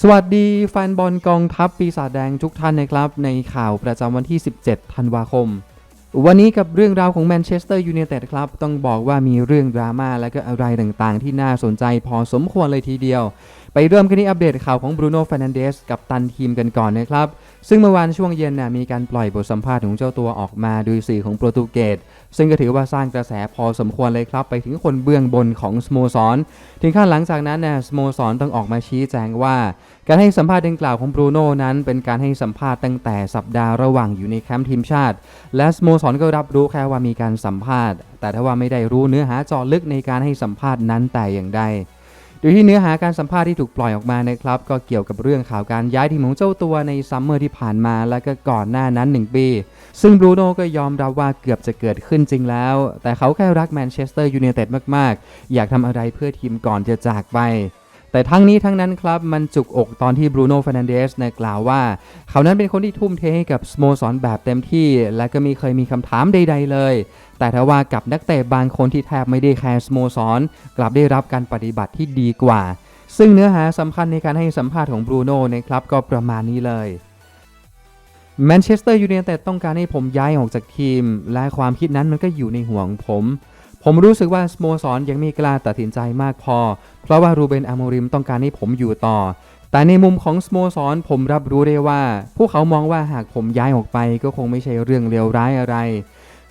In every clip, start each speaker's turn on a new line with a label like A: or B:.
A: สวัสดีแฟนบอลกองทัพปีศาจแดงทุกท่านนะครับ ในข่าวประจำวันที่ 17 ธันวาคม วันนี้กับเรื่องราวของแมนเชสเตอร์ยูไนเต็ดครับ ต้องบอกว่ามีเรื่องดราม่าและก็อะไรต่างๆ ที่น่าสนใจพอสมควรเลยทีเดียว ไปเริ่มกันที่อัปเดตข่าวของบรูโน่ฟ r นันเดสกับตันทีมกันก่อนนะครับ ซึ่งเมื่อวานช่วงเย็นน่ะมีการปล่อยบทสัมภาษณ์ของเจ้าตัวออกมาโดยสื่อของโปรตุเกสซึ่งก็ถือว่าสร้างกระแสพอสมควรเลยครับ ไปถึงคนเบื้องบนของสโมสร ถึงขั้นหลังจากนั้นน่ะสโมสรต้องออกมาชี้แจงว่า การให้สัมภาษณ์ดังกล่าวของบรูโน่นั้น เป็นการให้สัมภาษณ์ตั้งแต่สัปดาห์ระหว่างอยู่ในแคมป์ทีมชาติ และสโมสรก็รับรู้แค่ว่ามีการสัมภาษณ์ แต่ถ้าว่าไม่ได้รู้เนื้อหาเจาะลึกในการให้สัมภาษณ์นั้นแต่อย่างใด ดยที่เนื้อหาการสัมภาษณ์ที่ถูกปล่อยออกมานะครับก็เกี่ยวกับเรื่องข่าวการย้ายทีมของเจ้าตัวในซัมเมอร์ที่ผ่านมาและก็ก่อนหน้านั้น 1 ปี ซึ่งบรูโน่ก็ยอมรับว่าเกือบจะเกิดขึ้นจริงแล้ว แต่เขาแค่รักแมนเชสเตอร์ยูไนเต็ดมาก ๆ อยากทำอะไรเพื่อทีมก่อนจะจากไป แต่ทั้งนี้ทั้งนั้นครับ มันจุกอกตอนที่บรูโน่ฟ r นันเดสนะกล่าวว่า เขานั้นเป็นคนที่ทุ่มเทให้กับสโมสรแบบเต็มที่ และก็มีเคยมีคำถามใด ๆ เลย แต่ถ้าว่ากับนักเตะบางคนที่แทบไม่ได้แคร์สโมสรกลับได้รับการปฏิบัติที่ดีกว่า ซึ่งเนื้อหาสำคัญในการให้สัมภาษณ์ของบรูโน่นะครับก็ประมาณนี้เลยแมนเชสเตอร์ยูไนเต็ดต้องการให้ผมย้ายออกจากทีม และความคิดนั้นมันก็อยู่ในหัวของผม ผมรู้สึกว่าสโมสรยังไม่กล้าตัดสินใจมากพอ เพราะว่ารูเบนอาโมริมต้องการให้ผมอยู่ต่อ แต่ในมุมของสโมสรผมรับรู้ได้ว่า พวกเขามองว่าหากผมย้ายออกไปก็คงไม่ใช่เรื่องเลวร้ายอะไร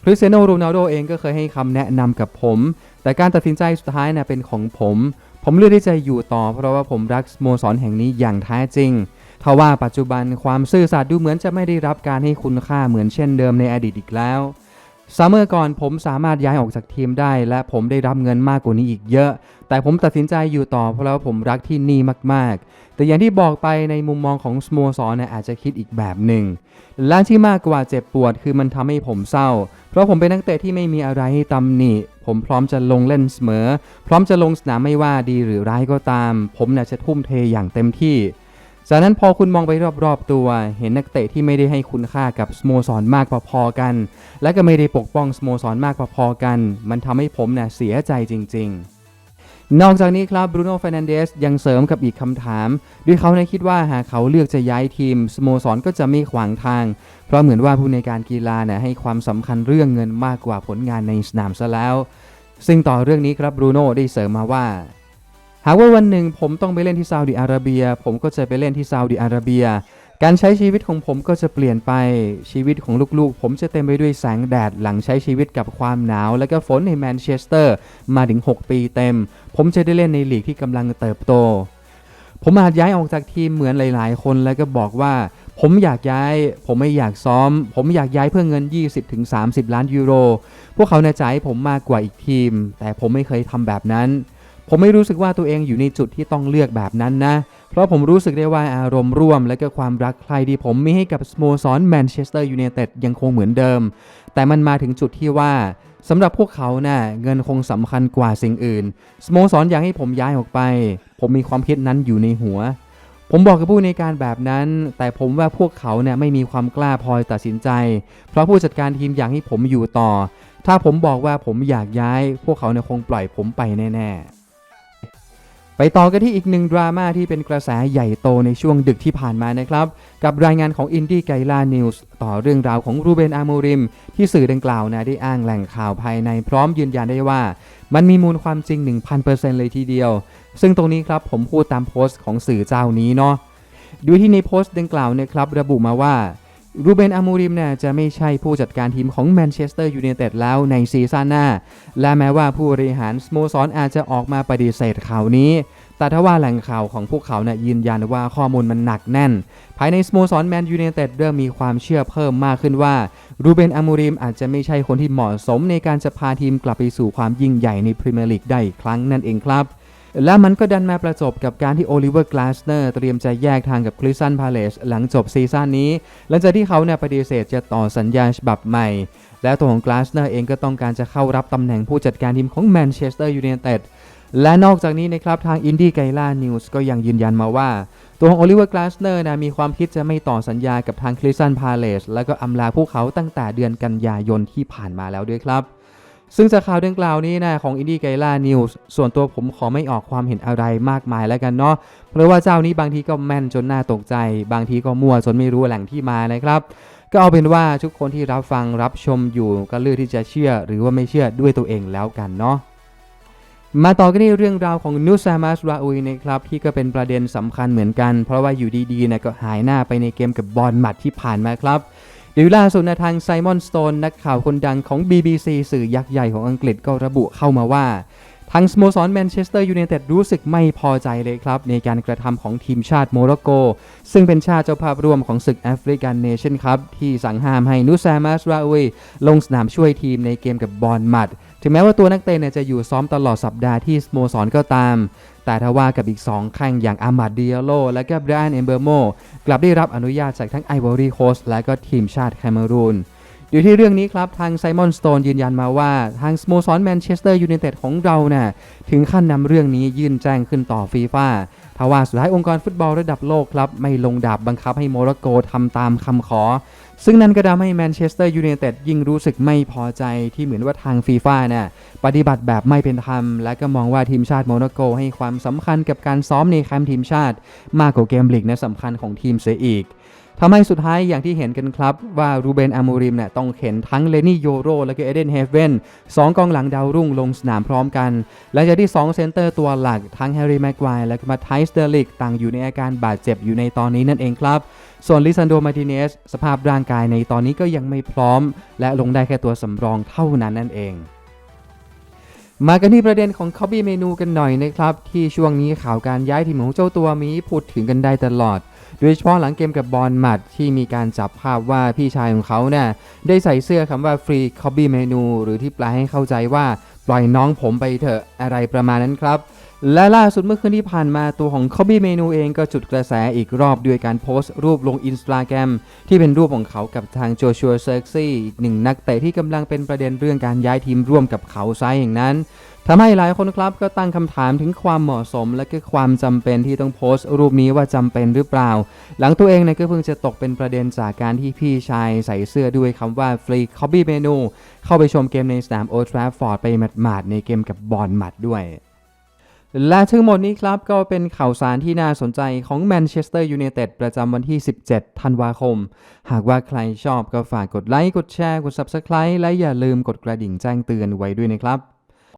A: คริสเตียโนโรนัลโดเองก็เคยให้คำแนะนำกับผม แต่การตัดสินใจสุดท้ายนะเป็นของผม ผมเลือกที่จะอยู่ต่อ เพราะว่าผมรักสโมสรแห่งนี้อย่างแท้จริงทว่าปัจจุบันความซื่อสัตย์ดูเหมือนจะไม่ได้รับการให้คุณค่าเหมือนเช่นเดิมในอดีตอีกแล้ว ซัมเมอร์ก่อนผมสามารถย้ายออกจากทีมได้ และผมได้รับเงินมากกว่านี้อีกเยอะ แต่ผมตัดสินใจอยู่ต่อเพราะว่าผมรักที่นี่มาก ๆ แต่อย่างที่บอกไปในมุมมองของสโมสรเนี่ยอาจจะคิดอีกแบบหนึ่งและที่มากกว่าเจ็บปวดคือมันทำให้ผมเศร้า เพราะผมเป็นนักเตะที่ไม่มีอะไรให้ตำหนิ ผมพร้อมจะลงเล่นเสมอ พร้อมจะลงสนามไม่ว่าดีหรือร้ายก็ตาม ผมเนี่ยจะทุ่มเทอย่างเต็มที่ จากนั้นพอคุณมองไปรอบๆตัว เห็นนักเตะที่ไม่ได้ให้คุณค่ากับสโมสรมากพอๆกัน และก็ไม่ได้ปกป้องสโมสรมากพอๆกัน มันทำให้ผมเนี่ยเสียใจจริง ๆนอกจากนี้ครับบรูโน่ฟ r นันเดสยังเสริมกับอีกคำถาม ด้วยเขาในคิดว่าหากเขาเลือกจะย้ายทีมสโมสรก็จะไม่ขวางทาง เพราะเหมือนว่าผู้ในการกีฬาเนี่ยให้ความสำคัญเรื่องเงินมากกว่าผลงานในสนามซะแล้ว ซึ่งต่อเรื่องนี้ครับบรูโน่ได้เสริมมาว่า หากว่าวันหนึ่งผมต้องไปเล่นที่ซาอุดิอาระเบีย ผมก็จะไปเล่นที่ซาอุดิอาระเบีย การใช้ชีวิตของผมก็จะเปลี่ยนไปชีวิตของลูกๆ ผมจะเต็มไปด้วยแสงแดดหลังใช้ชีวิตกับความหนาว และก็ฝนในแมนเชสเตอร์ มาถึง 6 ปีเต็ม ผมจะได้เล่นในลีกที่กำลังเติบโต ผมอาจย้ายออกจากทีมเหมือนหลาย ๆ คนแล้วก็บอกว่า ผมอยากย้าย ผมไม่อยากซ้อม ผมอยากย้ายเพื่อเงิน 20-30 ล้านยูโร พวกเขาในใจให้ผมมากกว่าอีกทีม แต่ผมไม่เคยทำแบบนั้น ผมไม่รู้สึกว่าตัวเองอยู่ในจุดที่ต้องเลือกแบบนั้นนะ เพราะผมรู้สึกได้ว่าอารมณ์ร่วม และก็ความรักใครที่ผมมีให้กับสโมสรแมนเชสเตอร์ยูไนเต็ดยังคงเหมือนเดิม แต่มันมาถึงจุดที่ว่าสำหรับพวกเขาน่ะเงินคงสำคัญกว่าสิ่งอื่นสโมสรอยากให้ผมย้ายออกไป ผมมีความคิดนั้นอยู่ในหัว ผมบอกกับผู้ในการแบบนั้น แต่ผมว่าพวกเขาเนี่ยไม่มีความกล้าพอตัดสินใจ เพราะผู้จัดการทีมอยากให้ผมอยู่ต่อ ถ้าผมบอกว่าผมอยากย้าย พวกเขาเนี่ยคงปล่อยผมไปแน่ ๆ ไปต่อกันที่อีกหนึ่งดราม่าที่เป็นกระแสใหญ่โตในช่วงดึกที่ผ่านมานะครับ กับรายงานของอินดี้ไกล่านิวส์ต่อเรื่องราวของรูเบนอาโมริม ที่สื่อดังกล่าวนะได้อ้างแหล่งข่าวภายในพร้อมยืนยันได้ว่า มันมีมูลความจริง 1,000%เลยทีเดียว ซึ่งตรงนี้ครับผมพูดตามโพสต์ของสื่อเจ้านี้เนาะดูที่ในโพสต์ดังกล่าวเนะครับระบุมาว่า รูเบนอามูริมเนี่ยจะไม่ใช่ผู้จัดการทีมของแมนเชสเตอร์ยูไนเต็ดแล้วในซีซั่นหน้า และแม้ว่าผู้บริหารสโมสรอาจจะออกมาปฏิเสธข่าวนี้ แต่ถ้าว่าแหล่งข่าวของพวกเขาเนี่ยยืนยันว่าข้อมูลมันหนักแน่น ภายในสโมสรแมนยูไนเต็ดเริ่มมีความเชื่อเพิ่มมากขึ้นว่ารูเบนอามูริมอาจจะไม่ใช่คนที่เหมาะสมในการจะพาทีมกลับไปสู่ความยิ่งใหญ่ในพรีเมียร์ลีกได้อีกครั้งนั่นเองครับ และมันก็ดันมาประจบกับการที่โอลิเวอร์กลาสเนอร์เตรียมจะแยกทางกับคริสตันพาเลสหลังจบซีซั่นนี้ หลังจากที่เขาเนี่ยปฏิเสธจะต่อสัญญาฉบับใหม่ และตัวของกลาสเนอร์เองก็ต้องการจะเข้ารับตำแหน่งผู้จัดการทีมของแมนเชสเตอร์ยูไนเต็ดและนอกจากนี้นะครับทางอินดี้ไกล่านิวส์ก็ยังยืนยันมาว่า ตัวของโอลิเวอร์กลาสเนอร์นะมีความคิดจะไม่ต่อสัญญากับทางคริสตันพาเลสและก็อำลาพวกเขาตั้งแต่เดือนกันยายนที่ผ่านมาแล้วด้วยครับ ซึ่งจากข่าวดังกล่าวนี้นะของอินดี้ไกล่านิวส์ส่วนตัวผมขอไม่ออกความเห็นอะไรมากมายแล้วกันเนาะเพราะว่าเจ้านี้บางทีก็แม่นจนน่าตกใจ บางทีก็มั่วจนไม่รู้แหล่งที่มานะครับ ก็เอาเป็นว่าทุกคนที่รับฟังรับชมอยู่ก็เลือกที่จะเชื่อ หรือว่าไม่เชื่อด้วยตัวเองแล้วกันเนาะมาต่อกันที่เรื่องราวของนูซามาสราอุยนะครับที่ก็เป็นประเด็นสำคัญเหมือนกัน เพราะว่าอยู่ดีๆนะก็หายหน้าไปในเกมกับบอลหมัดที่ผ่านมาครับ เดี๋ยวล่าสุดนะทางไซมอนสโตนนักข่าวคนดังของ BBC สื่อยักษ์ใหญ่ของอังกฤษก็ระบุเข้ามาว่าทางสโมสรแมนเชสเตอร์ยูไนเต็ดรู้สึกไม่พอใจเลยครับ ในการกระทำของทีมชาติโมร็อกโก ซึ่งเป็นชาติเจ้าภาพร่วมของศึกแอฟริกันเนชั่นครับ ที่สั่งห้ามให้นูซามาสราอุยลงสนามช่วยทีมในเกมกับบอลมัด ถึงแม้ว่าตัวนักเตะเนี่ยจะอยู่ซ้อมตลอดสัปดาห์ที่สโมสรก็ตาม แต่ถ้าว่ากับอีก 2 แข้งอย่างอามัดเดียโล และก็บรอันเอมเบอร์โมกลับได้รับอนุญาตจากทั้งไอวอรี่โคสและก็ทีมชาติแคเมรูนอยู่ที่เรื่องนี้ครับ ทางไซมอนสโตนยืนยันมาว่า ทางสโมสรแมนเชสเตอร์ยูไนเต็ดของเราน่ะถึงขั้นนำเรื่องนี้ยื่นแจ้งขึ้นต่อฟีฟ่าทว่าสุดท้ายองค์กรฟุตบอลระดับโลกครับ ไม่ลงดาบบังคับให้โมร็อกโกทำตามคำขอ ซึ่งนั่นก็ทำให้แมนเชสเตอร์ยูไนเต็ดยิ่งรู้สึกไม่พอใจที่เหมือนว่าทางฟีฟ่าเนี่ยปฏิบัติแบบไม่เป็นธรรม และก็มองว่าทีมชาติโมนาโกให้ความสำคัญกับการซ้อมในแคมป์ทีมชาติ มากกว่าเกมลีกนะสำคัญของทีมเสียอีก ทำให้สุดท้ายอย่างที่เห็นกันครับ ว่ารูเบนอามูริมเนี่ยต้องเข็นทั้งเลนี่โยโร และก็เอเดนเฮเวนสองกองหลังดาวรุ่งลงสนามพร้อมกัน และจะที่ 2 เซนเตอร์ตัวหลักทั้งแฮร์รี่แม็กควายและก็มาไทส์เดลิกต่างอยู่ในอาการบาดเจ็บอยู่ในตอนนี้นั่นเองครับ ส่วนลิซันโดมาติเนสสภาพร่างกายในตอนนี้ก็ยังไม่พร้อม และลงได้แค่ตัวสำรองเท่านั้นนั่นเองมากันที่ประเด็นของคอบบี้เมนูกันหน่อยนะครับ ที่ช่วงนี้ข่าวการย้ายทีมของเจ้าตัวมีพูดถึงกันได้ตลอด โดยเฉพาะหลังเกมกับบอลหมัดที่มีการจับภาพว่าพี่ชายของเขาเนี่ยได้ใส่เสื้อคำว่าฟรีคอบบี้เมนูหรือที่แปลให้เข้าใจว่าปล่อยน้องผมไปเถอะอะไรประมาณนั้นครับ และล่าสุดเมื่อคืนที่ผ่านมาตัวของคอบบี้เมนูเองก็จุดกระแสอีกรอบด้วยการโพสต์รูปลงอินสตาแกรมที่เป็นรูปของเขากับทางโจชัวเซิร์กซี่หนึ่งนักเตะที่กำลังเป็นประเด็นเรื่องการย้ายทีมร่วมกับเขาไซด์อย่างนั้น ทำให้หลายคนครับก็ตั้งคำถามถึงความเหมาะสม และก็ความจำเป็นที่ต้องโพสต์รูปนี้ว่าจำเป็นหรือเปล่า หลังตัวเองเนี่ยก็เพิ่งจะตกเป็นประเด็นจากการที่พี่ชายใส่เสื้อด้วยคำว่าฟรีคอบบี้เมนูเข้าไปชมเกมในสนามโอทราฟอร์ดไปหมาดๆในเกมกับบอลหมัดด้วยและทั้งหมดนี้ครับก็เป็นข่าวสารที่น่าสนใจของแมนเชสเตอร์ยูไนเต็ดประจำวันที่ 17 ธันวาคม หากว่าใครชอบก็ฝากกดไลค์ กดแชร์ กด Subscribe และอย่าลืมกดกระดิ่งแจ้งเตือนไว้ด้วยนะครับ